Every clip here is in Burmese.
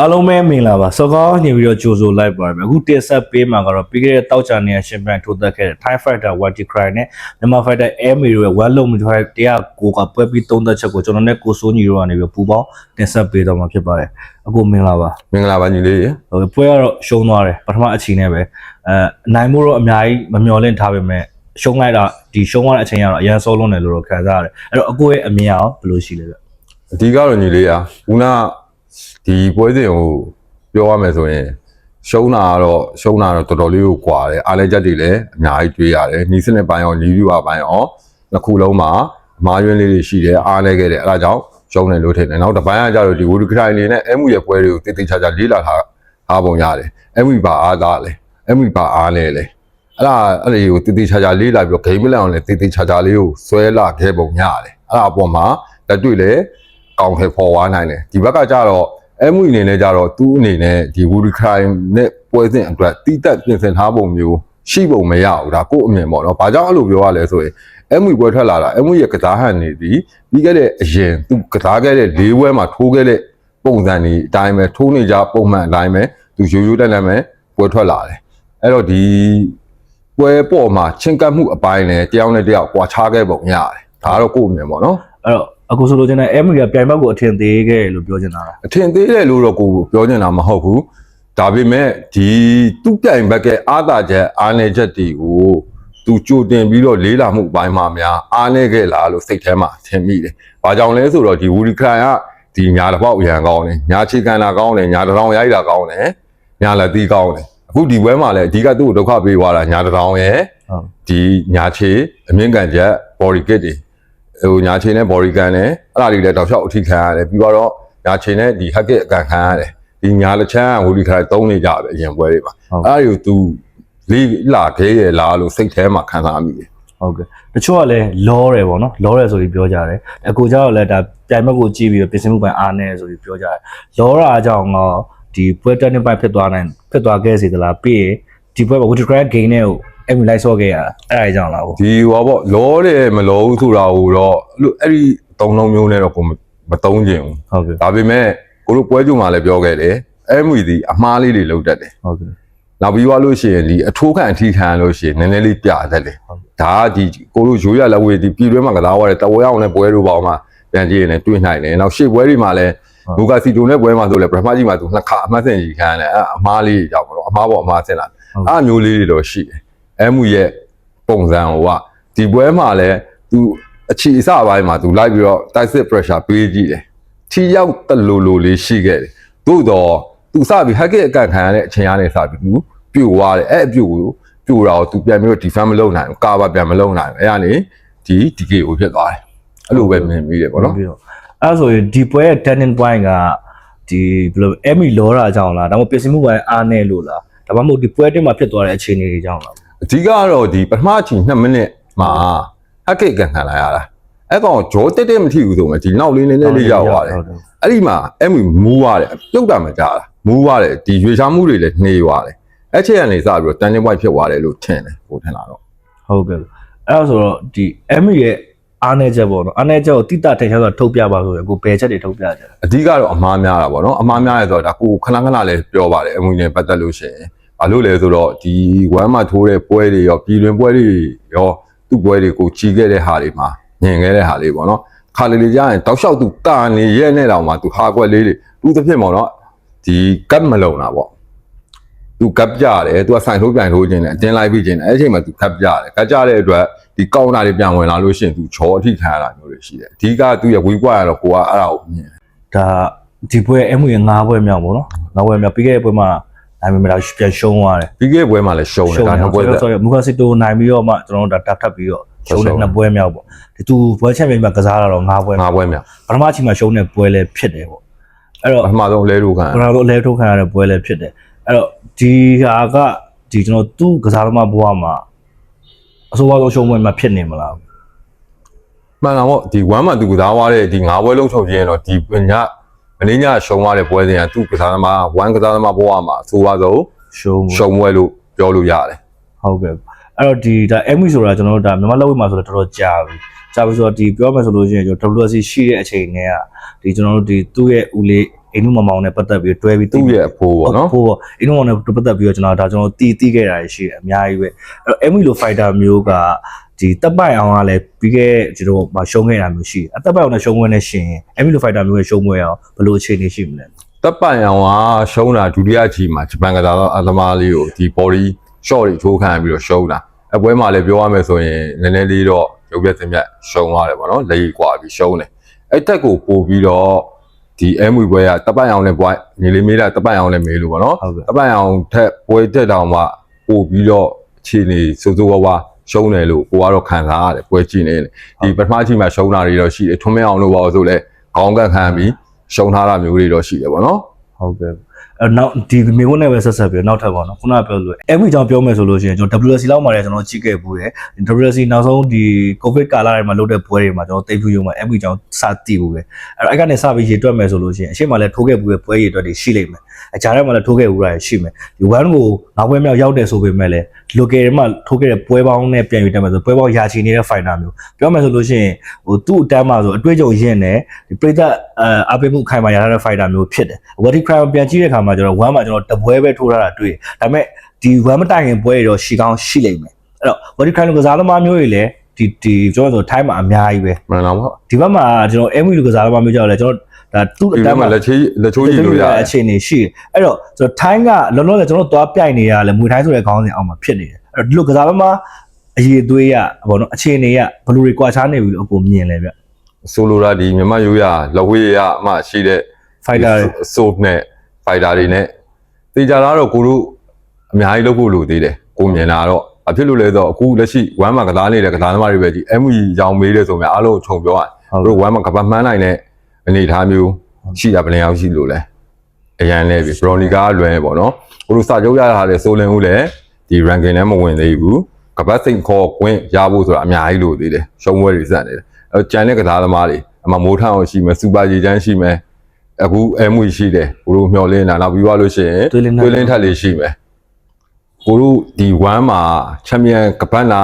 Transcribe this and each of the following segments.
အားလုံးပဲမင်္ဂလာပါစောကောင်းနေပြီးတော့ကြိုဆိုလိုက်ပါမယ်အခုတင်ဆက်ပေးမှာကတော့ပြီးခဲ့တဲ့တောက်ချာနေရရှင်ပန်ထိုးသက်ခဲ့တဲ့ Thai Fighter Wati Cry နဲ့မြန်မာ Fighter Amy တို့ရဲ့ One Long Fight တရားကိုကပွဲပြီးသုံးသက်ချက်ကိုကျွန်တော်နဲ့ကိုစိုးညီတို့ကနေပြီးပူပေါင်းတင်ဆက်ပေးတော့မှာဖြစ်ပါတယ်အခုမင်္ဂလာပါမင်္ဂလာပါညီလေးရေဟိုပွဲကတော့ရှုံးသွားတယ်ပထမအချိန်နဲ့ပဲအဲနိုင်မှုတော့အများကြီးမမျှော်လင့်ထားပေမဲ့ရှုံးလိုက်တာဒီရှုံးသွားတဲ့အချိန်ကတော့အရန်စိုးလုံးတယ်လို့တော့ခံစားရတယ်အဲ့တော့အကိုရဲ့အမြင်အောင်ဘယ်လိုရှိလဲဗျအဓိကတော့ညီလေးอ่ะခုန ဒီပွဲစဉ်ကိုပြောရမယ်ဆိုရင်ရှုံးတာကတော့ရှုံးတာတော့တော်တော်လေးကိုကွာတယ်အားလဲချက်တွေလည်းအများကြီးတွေးရတယ်နီးစနစ်ပိုင်းရောလီဗီဝါပိုင်းရောနှစ်ခုလုံးမှာအမားယွင်းလေးတွေရှိတယ်အားလဲခဲ့တယ်အဲ့ဒါကြောင့်ရှုံးတယ်လို့ထင်တယ်နောက်တစ်ပိုင်းကကြတော့ဒီဝူဒီခရိုင်နေနဲ့အမှုရဲ့ပွဲတွေကိုတိတိကျကျလေးလာထားအားပုံရတယ်အမှုပါအားသားလေအမှုပါအားလဲလေအဲ့ဒါအဲ့ဒီကိုတိတိကျကျလေးလာပြီးတော့ဂိမ်းမလန်အောင်လည်းတိတိကျကျလေးကိုဆွဲလာခဲ့ပုံရတယ်အဲ့ဒါအပေါ်မှာလက်တွေ့လည်း ကောင်းထဲပေါ်သွားနိုင်တယ်ဒီဘက်ကကြတော့အဲမှုအနေနဲ့ကြတော့သူ့အနေနဲ့ဒီဝူရီခိုင်နဲ့ပွဲစဉ်အတွက်တိတက်ပြင်ဆင်ထားပုံမျိုးရှိပုံမရဘူးဒါကိုယ့်အမြင်ပေါ့နော်ဘာကြောင့်အဲ့လိုပြောရလဲဆိုရင်အဲမှုပွဲထွက်လာတာအဲမှုရဲ့ကစားဟန်နေသည်ပြီးခဲ့တဲ့အရင်သူကစားခဲ့တဲ့၄ဘွဲမှာထိုးခဲ့တဲ့ပုံစံတွေအတိုင်းပဲထိုးနေကြပုံမှန်အတိုင်းပဲသူရိုးရိုးတက်တက်ပဲပွဲထွက်လာတယ်အဲ့တော့ဒီပွဲပေါ်မှာချင်းကပ်မှုအပိုင်းနဲ့တယောက်နဲ့တယောက်ကွာခြားခဲ့ပုံရတယ်ဒါကတော့ကိုယ့်အမြင်ပေါ့နော်အဲ့တော့ အခုဆိုလို့ချင်းတဲ့အမီကပြိုင်ဘက်ကိုအထင်သေးခဲ့တယ်လို့ပြောချင်တာလားအထင်သေးတယ်လို့တော့ကိုပြောနေတာမဟုတ်ဘူးဒါပေမဲ့ဒီသူ့ပြိုင်ဘက်ကအာသာချက်အားနေချက်တွေကိုသူကြိုတင်ပြီးတော့လေးလာမှုအပိုင်းမှာများအားနေခဲ့လားလို့စိတ်ထဲမှာထင်မိတယ်။ဘာကြောင့်လဲဆိုတော့ဒီဝူရီခရိုင်ကဒီညာတစ်ပေါက်အရန်ကောင်းတယ်ညာချီကန်တာကောင်းတယ်ညာတစ်ထောင်ရိုက်တာကောင်းတယ်ညာလက်သီးကောင်းတယ်အခုဒီဘွဲမှာလည်းအဓိကသူ့ကိုဒုက္ခပေးသွားတာညာတစ်ထောင်ရဲ့ဟုတ်ဒီညာချေအမြင့်ကန်ချက် body kit တွေ ဟိုညာချေနဲ့ body ကန်နဲ့အဲ့ဒါတွေလည်းတောက်လျှောက်အထိခံရတယ်ပြီးတော့ညာချေနဲ့ဒီ hack kit အကန်ခံရတယ်ဒီညာလက်ချမ်းကဝီလီခါသုံးနေကြပဲအရင်ပွဲတွေမှာအဲ့ဒါတွေကို तू လေးလာခဲ့ရလားလို့စိတ်ထဲမှာခံစားမိတယ်ဟုတ်ကဲ့တချို့ကလည်းလောတယ်ပေါ့နော်လောတယ်ဆိုပြီးပြောကြတယ်အကူကြောင့်လည်းဒါပြိုင်ဘက်ကိုကြည့်ပြီးတော့ပြင်ဆင်မှုပိုင်းအားနေဆိုပြီးပြောကြတယ်လောတာအကြောင်းတော့ဒီပွဲတက်နေပိုင်းဖြစ်သွားနိုင်ဖြစ်သွားခဲ့စေသလားပြီးရင်ဒီပွဲမှာ Wood Crack Game နဲ့ကို အဲ့မလိုက်ဆော့ခဲ့ရတာအဲ့ဒါကြောင့်လားဟုတ်ဒီဟောပေါ့လောတယ်မလောဘူးဆိုတာကိုတော့အဲ့လိုအဲ့ဒီသုံးလုံးမျိုးနဲ့တော့ကိုမမသုံးချင်ဘူးဟုတ်ကဲ့ဒါပေမဲ့ကိုတို့ပွဲကြုံမှာလည်းပြောခဲ့တယ်အဲ့မှုဒီအမားလေးတွေလောက်တတ်တယ်ဟုတ်ကဲ့နောက်ပြီးသွားလို့ရှိရင်ဒီအထိုးခံအထီးခံလို့ရှိရင်နည်းနည်းလေးပြတတ်တယ်ဟုတ်ဒါကဒီကိုလိုရိုးရလက်ဝေးဒီပြည်တွင်းမှာကစားသွားတဲ့တဝဲအောင်နဲ့ပွဲတို့ပေါင်းမှာပြန်ကြည့်ရင်လည်းတွေ့နိုင်တယ်နောက်ရှေ့ပွဲတွေမှာလည်းဘူကာစီတိုနဲ့ပွဲမှာဆိုလည်းပထမကြီးမှာသူနှစ်ခါအမှတ်စင်ကြီးခံရတယ်အဲ့အမားလေးကြောက်ပါတော့အမားပေါ်အမားဆင်လာအဲ့မျိုးလေးတွေတော့ရှိတယ် အဲမှုရဲ့ပုံစံဟိုကဒီပွဲမှာလည်းသူအချီအစပိုင်းမှာသူလိုက်ပြီးတော့တိုက်စစ် pressure ပေးကြည့်တယ်ထီရောက်တလူလူလေးရှိခဲ့တယ်သို့တော့သူစပြီး hack အကန့်ခံရတဲ့အချိန်အားနဲ့စပြီးသူပြိုသွားတယ်အဲ့အပြိုကိုပြိုတာကိုသူပြန်ပြီးတော့ defend မလုပ်နိုင်ဘူးကာဘာပြန်မလုပ်နိုင်ဘူးအဲ့ဒါနေဒီ DKO ဖြစ်သွားတယ်အဲ့လိုပဲမြင်မိတယ်ပေါ့နော်ပြီးတော့အဲ့ဒါဆိုရင်ဒီပွဲရဲ့ turning point ကဒီဘယ်လိုအမီလောတာအကြောင်းလားဒါမှမဟုတ်ပြင်ဆင်မှုပိုင်းအားနေလို့လားဒါမှမဟုတ်ဒီပွဲတက်မှာဖြစ်သွားတဲ့အခြေအနေတွေကြောင့်လား အဓိကကတော့ဒီပထမအချိန်2မိနစ်မှာဟက်ကိတ်ကန်ခံလိုက်ရတာအဲ့ကောင်ဂျောတက်တက်မထိဘူးဆိုမှဒီနောက်လေးနည်းနည်းလေးရောက်သွားတယ်ဟုတ်တယ်အဲ့ဒီမှာအဲ့မူမူးသွားတယ်ပြုတ်တာမကြတာမူးသွားတယ်ဒီရွေချားမှုတွေလည်းနှေးသွားတယ်အဲ့ချက်ကနေစပြီးတော့တန်တင်ပွိုက်ဖြစ်သွားတယ်လို့ထင်တယ်ဟိုထင်လာတော့ဟုတ်ကဲ့အဲ့ဒါဆိုတော့ဒီအမီရဲ့အားနေချက်ပေါ့နော်အားနေချက်ကိုတိတထင်ရှားစွာထုတ်ပြပါဆိုရင်ကိုဘယ်ချက်တွေထုတ်ပြကြလဲအဓိကတော့အမားများတာပေါ့နော်အမားများရဲဆိုတော့ဒါကိုခဏခဏလည်းပြောပါတယ်အမူနဲ့ပတ်သက်လို့ရှိရင် ဘာလို့လဲဆိုတော့ဒီဝမ်းမှာထိုးတဲ့ပွဲတွေရောပြည်တွင်ပွဲတွေရောသူ့ပွဲတွေကိုကြီးခဲ့တဲ့ဟာတွေမှာညင်ခဲ့တဲ့ဟာလေးပေါ့နော်ခါလေးလေးကြားရင်တောက်လျှောက်သူတာနေရဲနဲ့တောင်မှသူဟာကွက်လေးတွေသူသဖြင့်ပေါ့နော်ဒီကတ်မလုံတာပေါ့သူကပ်ကြတယ်သူကဆိုင်ထိုးပြန်ထိုးခြင်းနဲ့အတင်းလိုက်ပြီးခြင်းနဲ့အဲ့ဒီအချိန်မှာသူကပ်ကြတယ်ကပ်ကြတဲ့အတွက်ဒီကောင်တာတွေပြန်ဝင်လာလို့ရှိရင်သူချောအထိခံရတာမျိုးတွေရှိတယ်အဓိကသူရဲ့ဝေးကွက်ရတော့ကိုကအဲ့ဒါကိုမြင်ဒါဒီပွဲအမီရဲ့၅ပွဲမြောက်ပေါ့နော်၅ပွဲမြောက်ပြီးခဲ့တဲ့ပွဲမှာ နိုင်မလားပြန်ရှုံးသွားတယ်ပြီးခဲ့တဲ့ပွဲမှာလည်းရှုံးတယ်ဒါနှစ်ပွဲသက်ဆိုတော့မူကာစီတိုနိုင်ပြီးတော့မှကျွန်တော်တို့ဒါတက်ထပ်ပြီးတော့ရှုံးတဲ့နှစ်ပွဲမြောက်ပေါ့ဒီသူပွဲချန်ပီယံမှာကစားတာတော့၅ပွဲငါးပွဲမြောက်ပထမချိန်မှာရှုံးတဲ့ပွဲလည်းဖြစ်တယ်ပေါ့အဲ့တော့ပထမဆုံးလဲလို့ခံကျွန်တော်တို့အလဲထုတ်ခံရတဲ့ပွဲလည်းဖြစ်တယ်အဲ့တော့ဒီဟာကဒီကျွန်တော်သူ့ကစားသမားဘဝမှာအဆိုးအဆုံးရှုံးပွဲမှာဖြစ်နေမလားမှန်တာပေါ့ဒီ1မှာသူကစားသွားတဲ့ဒီငါးပွဲလုံးချုပ်ခြင်းတော့ဒီည မင်းညရှုံးသွားတဲ့ပွဲစဉ်ကသူကစားသမား1ကစားသမားဘဝမှာအဆိုပါဆုံးရှုံးပွဲရှုံးပွဲလို့ပြောလို့ရတယ်ဟုတ်ကဲ့အဲ့တော့ဒီဒါ MV ဆိုတာကျွန်တော်တို့ဒါမြန်မာလက်ဝဲမှာဆိုတော့တော်တော်ကြာပြီကြာပြီဆိုတော့ဒီပြောမယ်ဆိုလို့ရှိရင်ကျွန်တော် WSC ရှိတဲ့အချိန်တည်းကဒီကျွန်တော်တို့ဒီသူ့ရဲ့ဦးလေး အိမ်နုမမောင်နဲ့ပတ်သက်ပြီးတွဲပြီးသူ့ရဲ့အဖိုးပေါ့နော်ဟိုပေါ့အိမ်နုမောင်နဲ့ပတ်သက်ပြီးတော့ကျွန်တော်ဒါကျွန်တော်တီးတီးခဲ့တာရှိတယ်အများကြီးပဲအဲ့တော့ Emmy လို fighter မျိုးကဒီတပ်ပိုင်အောင်ကလည်းပြီးခဲ့ကျွန်တော်မရှုံးခဲ့တာမျိုးရှိတယ်အတပ်ပိုင်အောင်နဲ့ရှုံးပွဲနဲ့ရှင် Emmy လို fighter မျိုးရဲ့ရှုံးပွဲအောင်ဘယ်လိုအခြေအနေရှိမလဲတပ်ပိုင်အောင်ကရှုံးတာဒုတိယချီမှာဂျပန်ကစားတော့အသမားလေးကိုဒီ body shot တွေထိုးခံပြီးတော့ရှုံးတာအပွဲမှာလည်းပြောရမယ်ဆိုရင်နည်းနည်းလေးတော့ရုပ်ပြက်စင်ပြက်ရှုံးသွားတယ်ပေါ့နော်လက်ရည်ကွာပြီးရှုံးတယ်အဲ့တက်ကိုပို့ပြီးတော့ ဒီအဲမွေပွဲကတပ်ပိုင်အောင်လည်းပွဲညီလေးမေးတာတပ်ပိုင်အောင်လည်းမေးလို့ပေါ့နော်ဟုတ်ကဲ့တပ်ပိုင်အောင်ထက်ပွဲတက်တောင်မှပို့ပြီးတော့အခြေအနေစိုးစိုးဝါးဝါရှုံးတယ်လို့ကိုကတော့ခံစားရတယ်ပွဲကြည့်နေတယ်ဒီပထမချိန်မှာရှုံးတာတွေတော့ရှိတယ်ထွန်းမင်းအောင်လို့ပါဆိုလဲခေါင်းကန့်ခံပြီးရှုံးထားတာမျိုးတွေတော့ရှိတယ်ပေါ့နော်ဟုတ်ကဲ့ အဲ့နောက်ဒီမေဝန်းနဲ့ပဲဆက်ဆက်ပြီးတော့နောက်ထပ်ပါနော်ခုနကပြောလို့ Emmy ကြောင့်ပြောမယ်ဆိုလို့ရှိရင်ကျွန်တော် WC လောက်မှာလည်းကျွန်တော်ကြည့်ခဲ့ဘူးတယ် WC နောက်ဆုံးဒီ COVID ကာလတွေမှာလုပ်တဲ့ပွဲတွေမှာကျွန်တော်တိတ်ဖြူရုံမှာ Emmy ကြောင့်စတည်ဘူးပဲအဲ့တော့အဲ့ကနေစပြီးရေတွက်မယ်ဆိုလို့ရှိရင်အရှိမလည်းထိုးခဲ့ဘူးပဲပွဲရေတွက်တွေရှိလိမ့်မယ်အကြမ်းထဲမှာလည်းထိုးခဲ့ဘူးတာရှိမယ်ဒီ one ကိုနောက်ပွဲမြောက်ရောက်တယ်ဆိုပေမဲ့လည်း local တွေမှာထိုးခဲ့တဲ့ပွဲပေါင်းနဲ့ပြန်ယူတက်မယ်ဆိုပွဲပေါင်းရာချီနေတဲ့ fighter မျိုးပြောမယ်ဆိုလို့ရှိရင်ဟိုသူ့အတန်းမှာဆိုအတွေ့အကြုံရင့်တယ်ဒီပရိသတ်အအပိမှုခိုင်မာရထားတဲ့ fighter မျိုးဖြစ်တယ် Wadi Crown ပြန်ကြည့်တဲ့အခါမှာကျွန်တော်1မှာကျွန်တော်တပွဲပဲထိုးထားတာတွေ့တယ်ဒါပေမဲ့ဒီ1မတိုင်ခင်ပွဲတွေတော့ရှီကောင်းရှိလိမ့်မယ်အဲ့တော့ Wadi Crown ကစားသမားမျိုးတွေလည်းဒီဒီကျွန်တော်ဆို time မှာအများကြီးပဲမှန်လားပေါ့ဒီဘက်မှာကျွန်တော် MU လူကစားသမားမျိုးကြောက်လဲကျွန်တော်ဒါသူ့အဒီတထဲန်းမှာမှာလက်ချေးလက်ချိုးရည်လို့ရတယ်အခြေအနေရှိတယ်အဲ့တော့ကျွန်တော် time ကလောလောဆယ်ကျွန်တော်သွားပြိုင်နေရလဲမွေထိုင်းဆိုတဲ့ခေါင်းစဉ်အောက်မှာဖြစ်နေတယ်အဲ့တော့ဒီလိုကစားသမားအရေးသွေးရဘောနော်အခြေအနေရဘယ်လိုတွေကွာခြားနေပြီလို့အကိုမြင်လဲဗျဆိုလိုတာဒီမြမရိုးရလဝေးရအမှရှိတဲ့ fighter တွေဆို့နဲ့ fighter တွေနဲ့တေချာလာတော့ကိုတို့အများကြီးလုပ်ဖို့လိုသေးတယ်ကိုမြင်လာတော့အဖြစ်လို့လဲဆိုတော့အခုလက်ရှိ1မှာကစားနေတဲ့ကစားသမားတွေပဲကြီး ME ရောင်းမေးတယ်ဆိုရင်အားလုံးခြုံပြောရဟုတ်တို့1မှာကပတ်မှန်းနိုင်တဲ့အနေအထားမျိုးရှိတာဘယ်နှယောက်ရှိလို့လဲအရန်လဲပြီ Veronica ကလွယ်ပေါ့နော်ကိုတို့စာချုပ်ရတာလေဆိုလင်ဦးလည်းဒီ ranking နဲ့မဝင်သေးဘူးကပတ်စိန်ခေါ်ကွင်းရဖို့ဆိုတာအများကြီးလိုသေးတယ်ရှုံးပွဲတွေစက်နေတယ်အဲကြံတဲ့ကစားသမားတွေအမမိုးထအောင်ရှိမယ်စူပါဂျီချမ်းရှိမယ် အခုအဲမှုရှိတယ်ကိုတို့မျောလင်းတာနောက်ပြီးသွားလို့ရှိရင်သွေးလင်းထက်သွေးလင်းထက်လေးရှိမယ်ကိုတို့ဒီ1မှာချန်ပီယံကပတ်နာ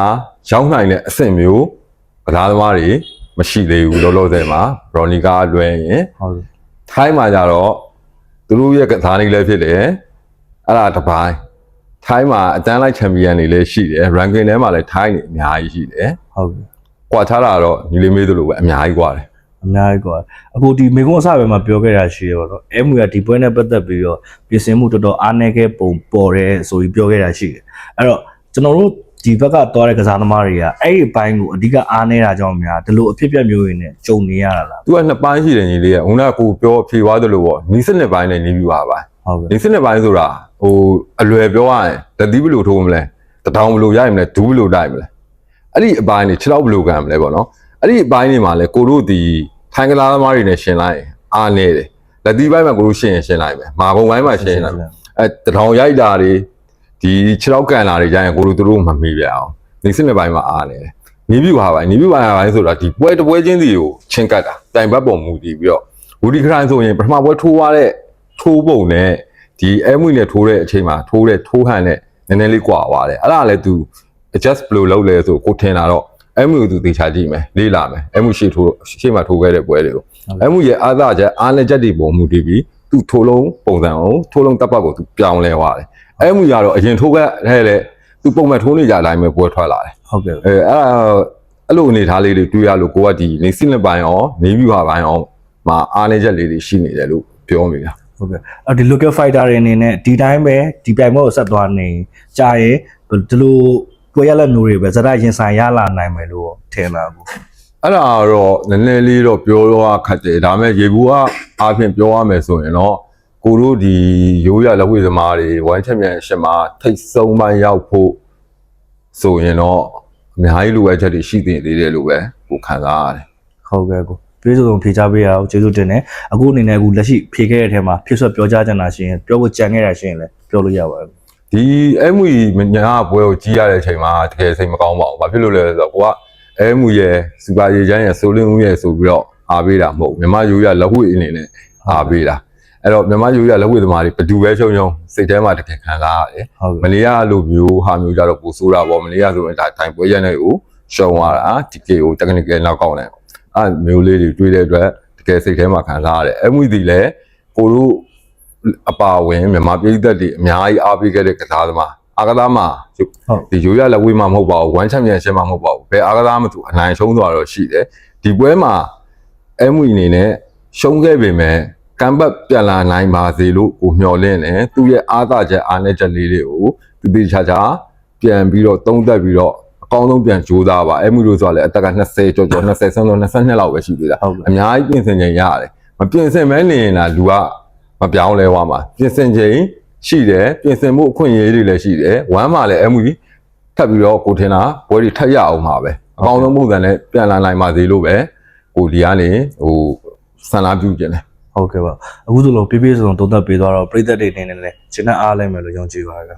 ရောက်နိုင်တဲ့အဆင့်မျိုးကစားသမားတွေမရှိသေးဘူးလောလောဆယ်မှာဘရော်နီကာလွယ်ရင်ဟုတ်ထိုင်းမှာကြတော့သူတို့ရဲ့ကစားနည်းလည်းဖြစ်တယ်အဲ့ဒါတစ်ပိုင်းထိုင်းမှာအတန်းလိုက်ချန်ပီယံတွေလည်းရှိတယ် ranking ထဲမှာလည်းထိုင်းနေအများကြီးရှိတယ်ဟုတ်ကဲ့ကွာခြားတာတော့ညီလေးမေးသလိုပဲအများကြီးကွာတယ် အများကြီးကွာအခုဒီမေကွန်းအစပဲမှာပြောခဲ့တာရှိရပါတော့အဲမူရဒီပွဲနဲ့ပတ်သက်ပြီးတော့ပြင်ဆင်မှုတော်တော်အားနည်းခဲ့ပုံပေါ်တယ်ဆိုပြီးပြောခဲ့တာရှိတယ်အဲ့တော့ကျွန်တော်တို့ဒီဘက်ကသွားတဲ့ကစားသမားတွေကအဲ့ဒီဘိုင်းကိုအဓိကအားနည်းတာကြောင့်များဒီလိုအဖြစ်ပြက်မျိုးရင်းနဲ့ကြုံနေရတာလား။ तू ကနှစ်ပိုင်းရှိတယ်ညီလေးကဦးနာကိုပြောဖြေသွားသလိုပေါ့နီးစနစ်ပိုင်းနဲ့နီးပြပါပါ။ဟုတ်ကဲ့။နီးစနစ်ပိုင်းဆိုတာဟိုအလွယ်ပြောရရင်တတိဘလို့ထိုးမလဲ။တထောင်ဘလို့ရိုက်မလဲဒူးဘလို့တိုက်မလဲ။အဲ့ဒီအပိုင်းနေ6လောက်ဘလို့ကန်မလဲပေါ့နော်။ အဲ့ဒီအပိုင်းတွေမှာလဲကိုတို့ဒီထိုင်းကစားသမားတွေနဲ့ရှင်လိုက်ရင်အားနေတယ်လက်သီးပိုင်းမှာကိုတို့ရှင်ရင်ရှင်လိုက်မယ်မာပုံပိုင်းမှာရှင်ရင်လိုက်မယ်အဲတထောင်ရိုက်တာတွေဒီခြေထောက်ကန်လာတွေကြရင်ကိုလိုသူတို့မမီပြအောင်နေစစ်နေပိုင်းမှာအားနေတယ်နီးပြူဟာပိုင်းနီးပြူဟာပိုင်းဆိုတာဒီပွဲတစ်ပွဲချင်းစီကိုချင်းကတ်တာတိုင်ဘတ်ပုံမူတည်ပြီးတော့ဝူဒီခရိုင်ဆိုရင်ပထမပွဲထိုးသွားတဲ့ထိုးပုံနဲ့ဒီအဲမွေနဲ့ထိုးတဲ့အချိန်မှာထိုးတဲ့ထိုးဟန်နဲ့နည်းနည်းလေးကွာသွားတယ်အဲ့ဒါလည်း तू adjust ဘယ်လိုလုပ်လဲဆိုကိုထင်တာတော့ အဲမွေကို तू သေချာကြည့်မယ်လေးလာမယ်အဲမွေရှေ့ထိုးရှေ့မှာထိုးခဲ့တဲ့ပွဲတွေကိုအဲမွေရဲ့အားသာချက်အားလက်ချက်တွေပုံမူတည်ပြီးသူ့ထိုးလုံးပုံစံအောင်ထိုးလုံးတပ်ပတ်ကိုသူပြောင်းလဲသွားတယ်အဲမှုရတော့အရင်ထိုးခဲ့တဲ့လေသူပုံမှန်ထိုးနေကြအတိုင်းပဲပွဲထွက်လာတယ်ဟုတ်ကဲ့အဲအဲ့ဒါအဲ့လိုအနေထားလေးတွေတွေ့ရလို့ကိုကဒီနေစစ်လက်ပိုင်းအောင်နေပြီးပါပိုင်းအောင်မှာအားနေချက်လေးတွေရှိနေတယ်လို့ပြောမိတာဟုတ်ကဲ့အဲ့ဒီ local fighter တွေအနေနဲ့ဒီတိုင်းပဲဒီပြိုင်ပွဲကိုဆက်သွားနေကြာရင်ဒီလို ပွဲရလက်မျိုးတွေပဲဇာတ်ရင်ဆိုင်ရလာနိုင်မယ်လို့ထင်တာဘူးအဲ့ဒါတော့နည်းနည်းလေးတော့ပြောရခက်တယ်ဒါပေမဲ့ရေဘူးကအားဖြင့်ပြောရမယ်ဆိုရင်တော့ကိုတို့ဒီရိုးရလက်ဝဲသမားတွေဝိုင်းချန်ပီယံရှစ်မှာထိတ်ဆုံးပိုင်းရောက်ဖို့ဆိုရင်တော့အများကြီးလိုအပ်ချက်တွေရှိသေးတယ်လို့ပဲကိုခံစားရတယ်ဟုတ်ကဲ့ကိုပြေဆုံးဖြေချပေးရအောင်ကျေးဇူးတင်တယ်အခုအနေနဲ့အခုလက်ရှိဖြေခဲ့တဲ့အထဲမှာဖြစ်ဆွပြောကြားချင်တာရှိရင်ပြောဖို့ကြံခဲ့တာရှိရင်လည်းပြောလို့ရပါတယ် ဒီအဲမှုညာပွဲကိုကြီးရတဲ့အချိန်မှာတကယ်စိတ်မကောင်းပါဘူး။ဘာဖြစ်လို့လဲဆိုတော့ကိုကအဲမှုရဲ့စူပါရေချမ်းရဲ့ဆိုလင်းဦးရဲ့ဆိုပြီးတော့အားပေးတာမဟုတ်ဘူး။မြမယူရလက်ဝှေအနေနဲ့အားပေးတာ။အဲ့တော့မြမယူရလက်ဝှေသမားတွေဘယ်သူပဲချုံချုံစိတ်ထဲမှာတကယ်ခံစားရတယ်ဟုတ်။မကဲ့လေးရလိုမျိုးဟာမျိုးကြတော့ပိုဆိုးတာပေါ့။မလေးရဆိုရင်ဒါတိုင်ပွဲရက်နေကိုရှုံသွားတာဒီကေကို technical နောက်ကောင်းတယ်။အဲ့မျိုးလေးတွေတွေးတဲ့အတွက်တကယ်စိတ်ထဲမှာခံစားရတယ်။အဲမှုဒီလည်းကိုတို့ အပါဝင်မြန်မာပြည်သက်တွေအများကြီးအားပေးခဲ့တဲ့ကစားသမားအာကစားမှာဟုတ်ဒီရိုးရလက်ဝေးမှာမဟုတ်ပါဘူးဝမ်ချန်ပီယံရှစ်မှာမဟုတ်ပါဘူးဘယ်အာကစားမှသူအနိုင်ရှုံးသွားတော့ရှိတယ်ဒီပွဲမှာအမွေအနေနဲ့ရှုံးခဲ့ပေမဲ့ကမ်ဘတ်ပြန်လာနိုင်ပါစေလို့ကိုမျှော်လင့်တယ်သူရဲ့အားသာချက်အားနည်းချက်လေးတွေကိုသူတေချာချာပြန်ပြီးတော့သုံးသက်ပြီးတော့အကောင်းဆုံးပြန်ကြိုးစားပါအမွေလို့ဆိုတာလေအသက်က20ကျော်ကျော်20ဆန်းဆုံး22လောက်ပဲရှိသေးတာဟုတ်ကဲ့အများကြီးပြင်ဆင်ချိန်ရတယ်မပြင်ဆင်မဲနေရင်လားလူက မပြောင်းလဲသွားမှာပြင်ဆင်ချိန်ရှိတယ်ပြင်ဆင်မှုအခွင့်အရေးတွေလည်းရှိတယ်ဝမ်းမှာလည်းအမှုကြီးထပ်ပြီးတော့ကိုထင်တာဘွဲတွေထပ်ရအောင်ပါပဲအကောင်းဆုံးပုံစံနဲ့ပြန်လာနိုင်ပါသေးလို့ပဲကိုဒီကနေဟိုဆန္ဒပြုခြင်းတယ်ဟုတ်ကဲ့ပါအခုဆိုလို့ပြည့်ပြည့်စုံစုံသုံးသပ်ပေးသွားတော့ပြည်သက်တွေအနေနဲ့လည်းရှင်းနဲ့အားလိုက်မယ်လို့ယုံကြည်ပါရစေ